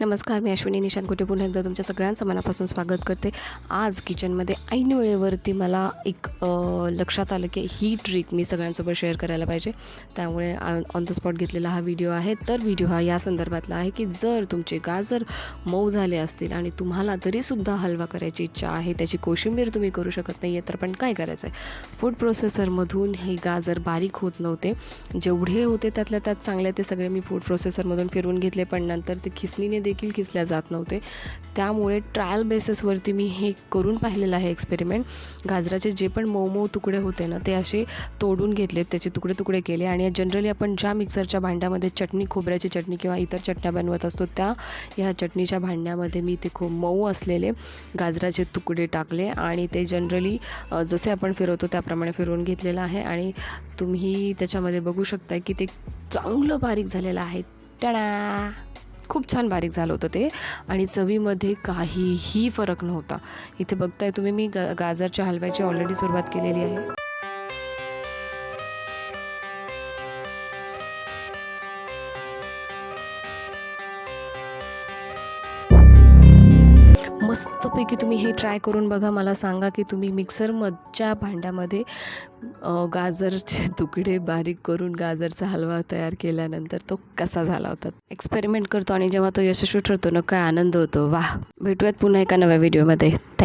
नमस्कार मी अश्विनी निशांत कुठे पुन्हा एकदा तुमच्या सगळ्यांचं मनापासून स्वागत करते. आज किचनमध्ये ऐन वेळेवरती मला एक लक्षात आलं की ही ट्रिक मी सगळ्यांसोबत शेअर करायला पाहिजे. त्यामुळे ऑन द स्पॉट घेतलेला हा व्हिडिओ आहे. तर व्हिडिओ हा या संदर्भातला आहे की जर तुमचे गाजर मऊ झाले असतील आणि तुम्हाला तरीसुद्धा हलवा करायची इच्छा आहे त्याची कोशिंबीर तुम्ही करू शकत नाही आहे तर पण काय करायचं आहे फूड प्रोसेसरमधून हे गाजर बारीक होत नव्हते. जेवढे होते त्यातल्या त्यात चांगले ते सगळे मी फूड प्रोसेसरमधून फिरवून घेतले पण नंतर ते खिसणीने देखील खिसल्या जात नव्हते. त्यामुळे ट्रायल बेसिसवरती मी हे करून पाहिलेलं आहे एक्सपेरिमेंट गाजराचे जे पण मऊ मऊ तुकडे होते ना ते असे तोडून घेतले त्याचे तुकडे तुकडे केले आणि जनरली आपण ज्या मिक्सरच्या भांड्यामध्ये चटणी खोबऱ्याची चटणी किंवा इतर चटण्या बनवत असतो त्या ह्या चटणीच्या भांड्यामध्ये मी ते खूप मऊ असलेले गाजराचे तुकडे टाकले आणि ते जनरली जसे आपण फिरवतो त्याप्रमाणे फिरवून घेतलेलं आहे आणि तुम्ही त्याच्यामध्ये बघू शकता की ते चांगलं बारीक झालेलं आहे. टणा खूप छान बारीक झालं होतं ते. आणि चवीमध्ये काहीही फरक नव्हता. इथे बघताय तुम्ही मी ग गाजरच्या हलव्याची ऑलरेडी सुरुवात केलेली आहे. मस्तपैकी तुम्ही हे ट्राय करून बघा. मला सांगा की तुम्ही मिक्सरमधच्या भांड्यामध्ये गाजरचे तुकडे बारीक करून गाजरचा हलवा तयार केल्यानंतर तो कसा झाला होता? एक्सपेरिमेंट करतो आणि जेव्हा तो यशस्वी ठरतो ना काय आनंद होतो. वा भेटूयात पुन्हा एका नव्या व्हिडिओमध्ये थँक